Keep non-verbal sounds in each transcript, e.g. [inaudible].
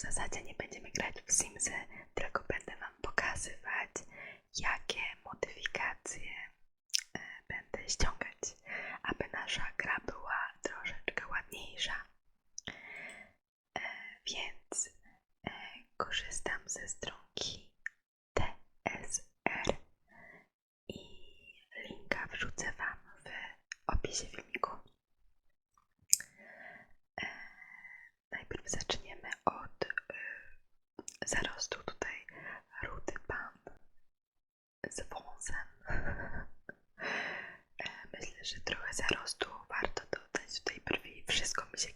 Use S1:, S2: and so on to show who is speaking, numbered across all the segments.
S1: w zasadzie nie będziemy grać w Simsy, tylko będę Wam pokazywać, jakie modyfikacje e, będę ściągać, aby nasza gra była troszeczkę ładniejsza. E, więc e, korzystam ze stronki TSR i linka wrzucę Wam w opisie filmu. zarostu, warto dodać w tej brwi. Wszystko mi się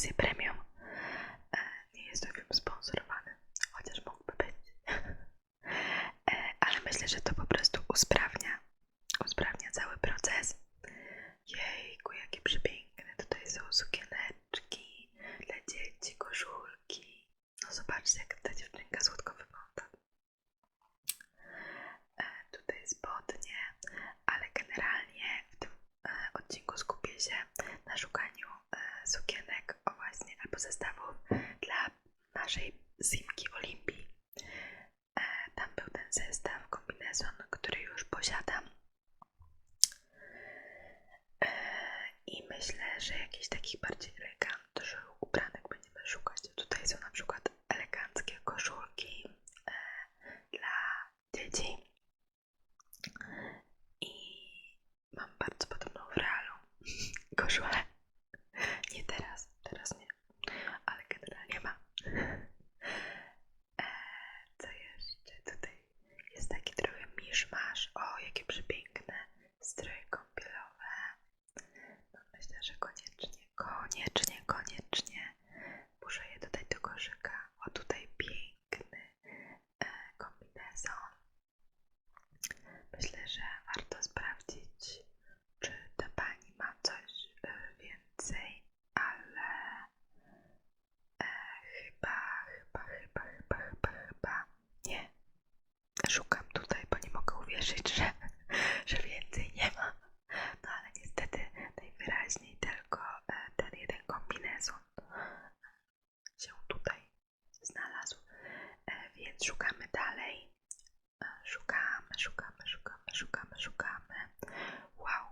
S1: sempre sus estafos szukamy dalej. Szukamy, szukamy, szukamy, szukamy, szukamy. Wow,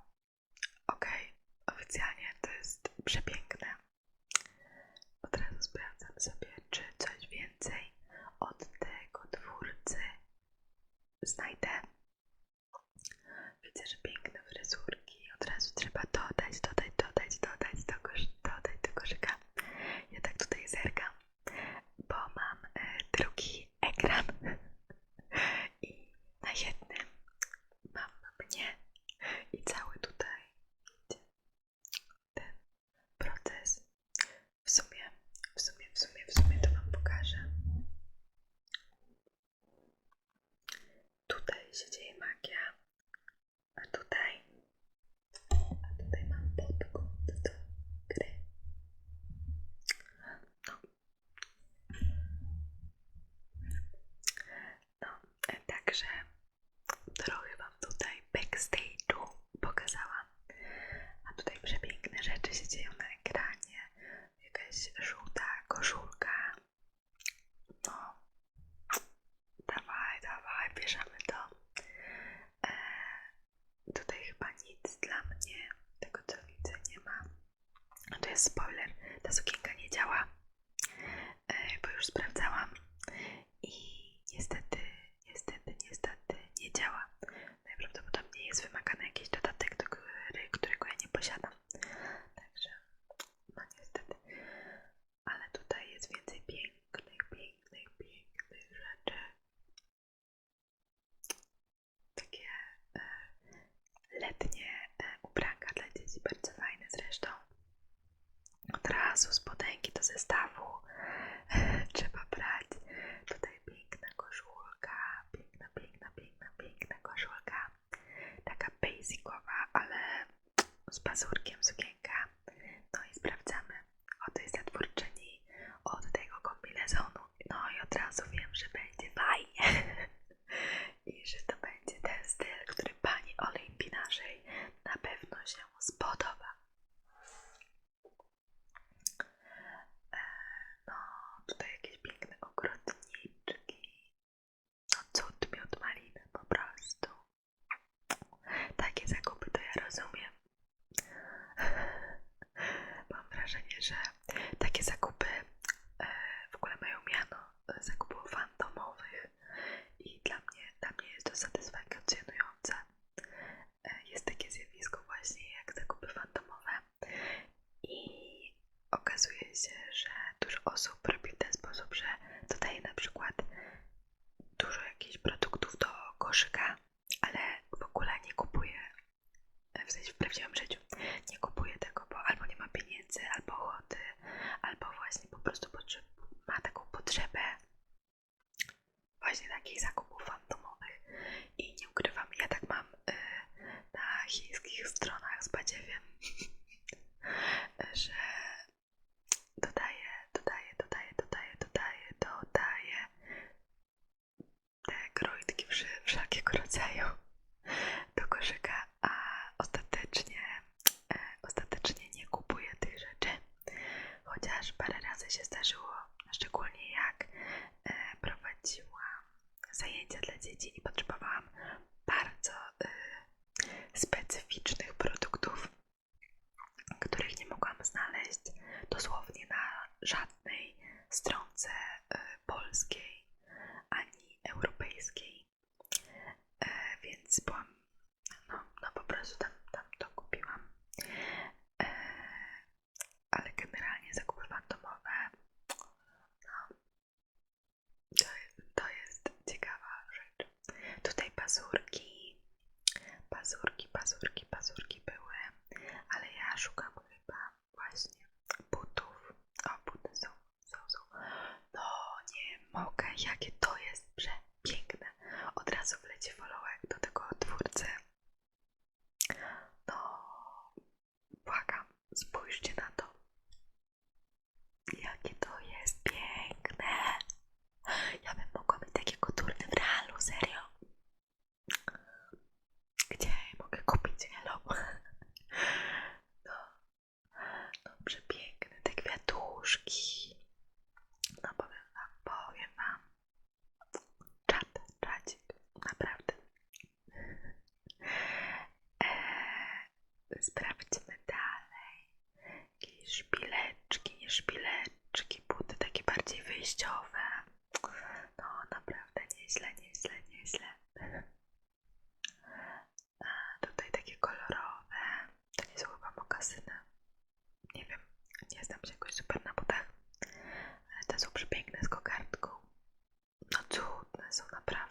S1: okej, okay. oficjalnie to jest przepiękne. Od razu sprawdzam sobie, czy coś więcej od tego twórcy znajdę. spoiler, ta sukienka nie działa, e, bo już sprawdzałam. właśnie takich zakupów fantomowych. I nie ukrywam, ja tak mam y, na chińskich stronach z badziewiem, [laughs] że dodaję, dodaję, dodaję, dodaję, dodaję, dodaję te kroitki wszelkiego rodzaju. tydzień i potrzebowałam bardzo y, specyficznych produktów, których nie mogłam znaleźć dosłownie na żadnym szpileczki, buty takie bardziej wyjściowe. No naprawdę nieźle, nieźle, nieźle. A tutaj takie kolorowe, to nie są chyba mokasyny. Nie wiem, nie znam się jakoś super na butach. Te są przepiękne z kokardką. No cudne są naprawdę.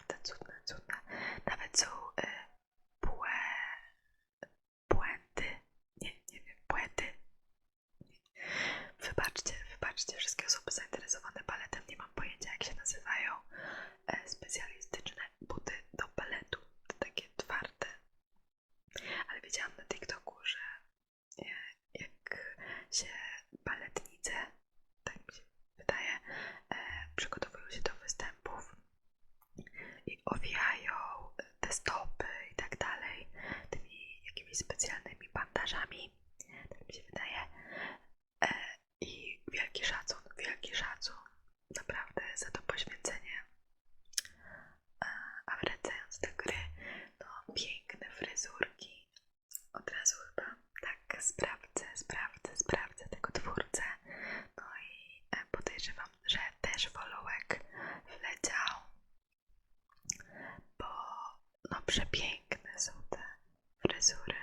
S1: specjalnymi bandażami, tak mi się wydaje. E, I wielki szacun, wielki szacun naprawdę za to poświęcenie. E, a wracając do gry, no piękne fryzurki. Od razu chyba tak sprawdzę, sprawdzę, sprawdzę tego twórcę. No i e, podejrzewam, że też wolołek wleciał. Bo no przepiękne są te fryzury.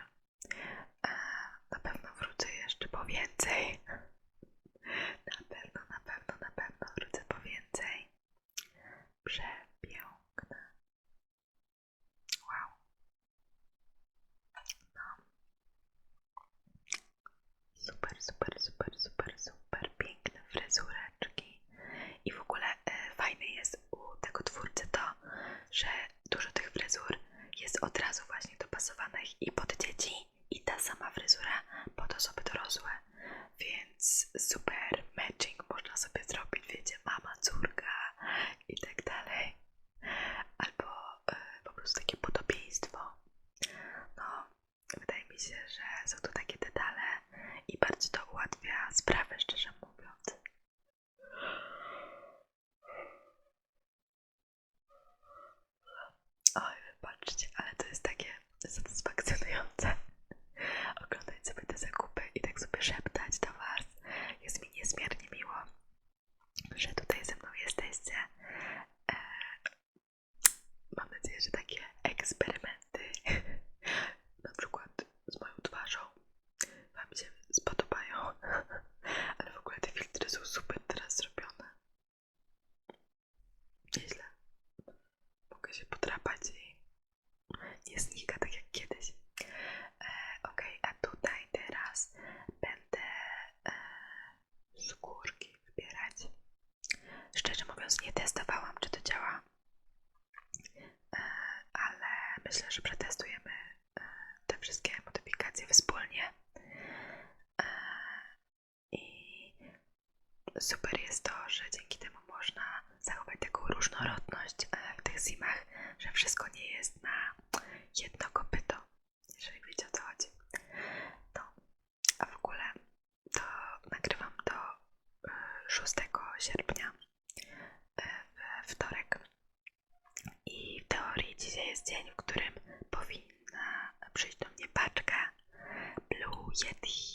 S1: super jest to, że dzięki temu można zachować taką różnorodność e, w tych zimach, że wszystko nie jest na jedno kopyto, jeżeli wiecie o co chodzi. No, a w ogóle to nagrywam do 6 e, sierpnia e, w wtorek i w teorii dzisiaj jest dzień, w którym powinna przyjść do mnie paczka Blue Yeti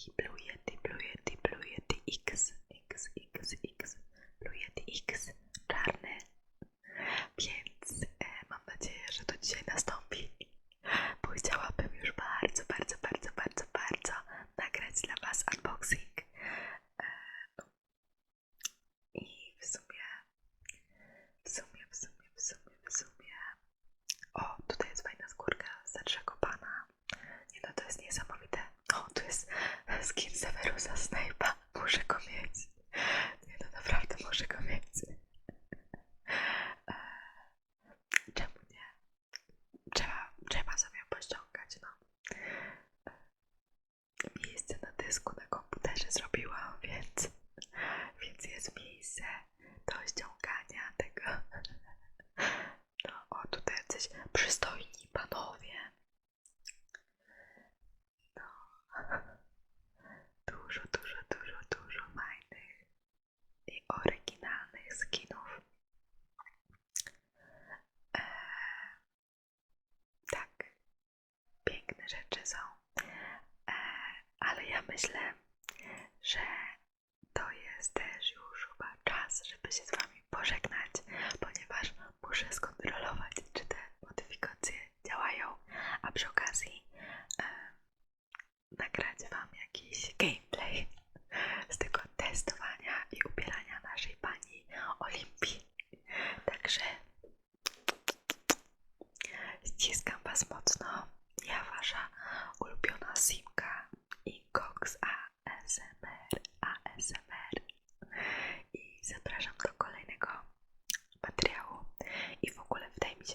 S1: jest niesamowite. O, tu jest skin Severusa Snape'a. Muszę go mieć.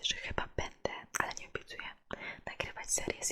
S1: że chyba będę, ale nie obiecuję, nagrywać serię z